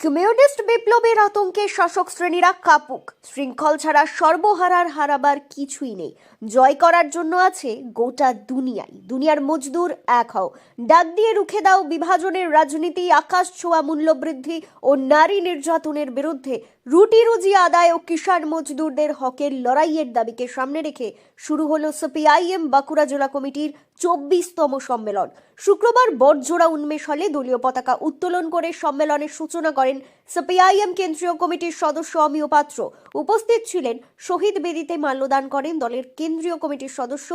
Communist বিপ্লবের আতঙ্কে শাসক শ্রেণীরা কাপুক। শৃঙ্খল ছাড়া সর্বহারার হারাবার কিছুই নেই। জয় করার জন্য আছে গোটা দুনিয়ায়। দুনিয়ার মজদুর এক হও। ডাক দিয়ে রুখে দাও বিভাজনের রাজনীতি, আকাশ ছোঁয়া মূল্যবৃদ্ধি ও নারী নির্যাতনের বিরুদ্ধে রুটি রুজি আদায় ও কিষাণ মজদুরদের হকের লড়াইয়ের দাবিকে সামনে রেখে শুরু হলো সিপিআইএম বাঁকুড়া জেলা কমিটির চব্বিশতম সম্মেলন। শুক্রবার বটজোড়া উন্মেষ হলে দলীয় পতাকা উত্তোলন করে সম্মেলনের সূচনা করেন সিপিআইএম কেন্দ্রীয় কমিটির সদস্য অমিয় পাত্র। উপস্থিত ছিলেন শহীদ বেদিতে মাল্যদান করেন দলের কেন্দ্রীয় কমিটির সদস্য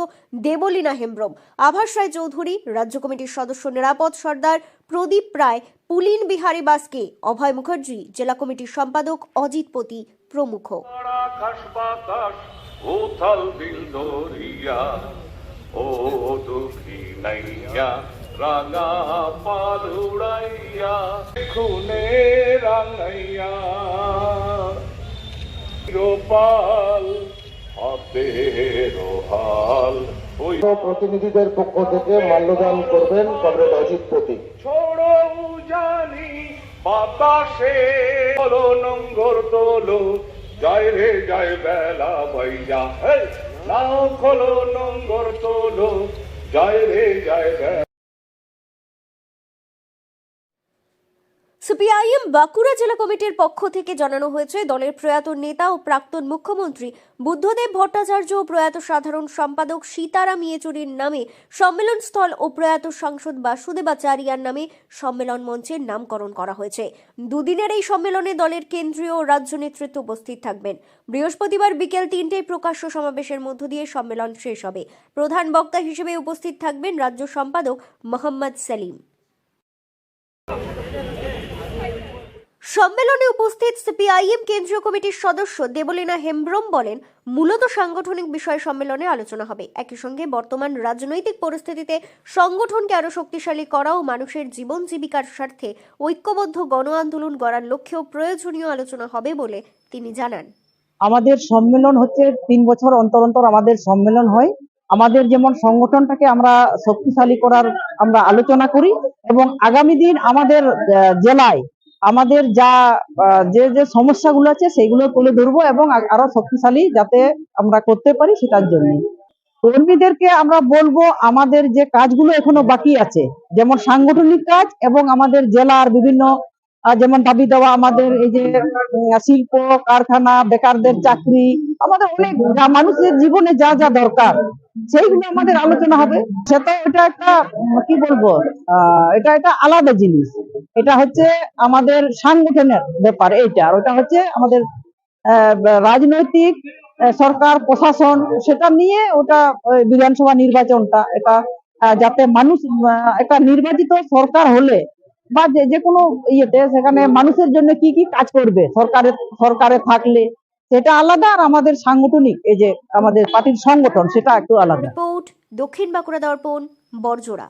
দেবলীনা হেমব্রম, আভাস রায় চৌধুরী রাজ্য কমিটির সদস্য নিরাপদ সর্দার প্রদীপ রায়, পুলিন বিহারী বাসকে, অভয় মুখার্জি, জেলা কমিটির সম্পাদক অজিত পতি প্রমুখ। ও দুঃখী নাইয়া রাঙা পাল উড়াইয়া খুনে রাঙাইয়া চিরপাল হাতে রোহাল প্রতিনিধিদের পক্ষ থেকে মাল্যদান করবেন কমরেড অজিত প্রতীক। ছোড়ো জানি বাতাসে হলো নঙ্গর তোলো। জয় রে জয় বেলা বৈজা। হে নাও খোলো নঙ্গর তোলো। জয় রে জয় বেলা সিপিআইএম বাঁকুড়া জেলা কমিটির পক্ষ থেকে জানানো হয়েছে, দলের প্রয়াত নেতা ও প্রাক্তন মুখ্যমন্ত্রী বুদ্ধদেব ভট্টাচার্য ও প্রয়াত সাধারণ সম্পাদক সীতারাম ইয়েচুরির নামে সম্মেলন স্থল ও প্রয়াত সাংসদ বাসুদেবাচারিয়ার নামে সম্মেলন মঞ্চের নামকরণ করা হয়েছে। দুদিনের এই সম্মেলনে দলের কেন্দ্রীয় ও রাজ্য নেতৃত্ব উপস্থিত থাকবেন। বৃহস্পতিবার বিকেল তিনটেয় প্রকাশ্য সমাবেশের মধ্য দিয়ে সম্মেলন শেষ হবে। প্রধান বক্তা হিসেবে উপস্থিত থাকবেন রাজ্য সম্পাদক মোহাম্মদ সেলিম। সম্মেলনে উপস্থিত সিপিআইএম কেন্দ্রীয় কমিটির সদস্য দেবলীনা হেমব্রম বলেন, মূলত সাংগঠনিক বিষয় সম্মেলনে আলোচনা হবে। একই সঙ্গে বর্তমান রাজনৈতিক পরিস্থিতিতে সংগঠনকে আরও শক্তিশালী করা ও মানুষের জীবন জীবিকার স্বার্থে ঐক্যবদ্ধ গণ আন্দোলন গড়ার লক্ষ্যেও প্রয়োজনীয় আলোচনা হবে বলে তিনি জানান। আমাদের সম্মেলন হচ্ছে তিন বছর অন্তর অন্তর আমাদের সম্মেলন হয়। আমাদের যেমন সংগঠনটাকে আমরা শক্তিশালী করার আমরা আলোচনা করি এবং আগামী দিন আমাদের জেলায় আমাদের যা যে যে সমস্যাগুলো আছে সেগুলো তুলে ধরবো এবং আরও শক্তিশালী যাতে আমরা করতে পারি সেটার জন্য। কর্মীদেরকে আমরা বলব আমাদের যে কাজগুলো এখনও বাকি আছে, যেমন সাংগঠনিক কাজ এবং আমাদের জেলার বিভিন্ন যেমন দাবি দেওয়া আমাদের এই যে শিল্প, কারখানা, বেকারদের চাকরি, আমাদের অনেক মানুষের জীবনে যা যা দরকার, সেইগুলো আমাদের আলোচনা হবে। সেটা এটা একটা, কি বলব এটা একটা আলাদা জিনিস। এটা হচ্ছে আমাদের সাংগঠনের ব্যাপার এইটা, আর ওটা হচ্ছে আমাদের রাজনৈতিক সরকার, প্রশাসন, সেটা নিয়ে ওটা বিধানসভা নির্বাচনটা, এটা যাতে মানুষ একটা নির্বাচিত সরকার হলে বা যে যে কোনো ইয়েতে সেখানে মানুষের জন্য কি কি কাজ করবে? সরকারের সরকারে থাকলে সেটা আলাদা আর আমাদের সাংগঠনিক এই যে আমাদের পার্টির সংগঠন সেটা একটু আলাদা। দক্ষিণ বাঁকুড়া দর্পণ বরজোড়া